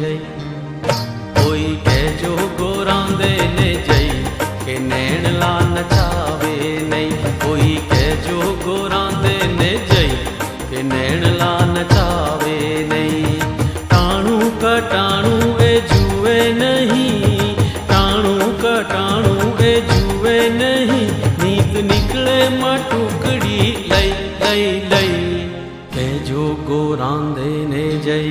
ਜਈ। ਕੋਈ ਕਹਿ ਜੋ ਗੋਰਾਂ ਦੇ ਨੇ ਜਈ, ਕਿ ਨੈਣ ਲਾ ਨਚਾਵੇ ਨਹੀਂ। ਕੋਈ ਕਹਿ ਜੋ ਗੋਰਾਂ ਦੇ ਨੇ ਜਈ, ਕਿ ਨੈਣ ਲਾ ਨਚਾਵੇ ਨਹੀਂ। ਟਾਣੂ ਕਟਾਣੂ ਏ ਜੂਏ ਨਹੀਂ, ਟਾਣੂ ਕਟਾਣੂ ਏ ਜੂਏ ਨਹੀਂ। ਨੀਤ ਨਿਕਲੇ ਮਾ ਲਈ ਲਈ ਲਈ। ਕਹਿ ਜੋ ਗੋਰਾਂ ਦੇ ਨੇ ਜਈ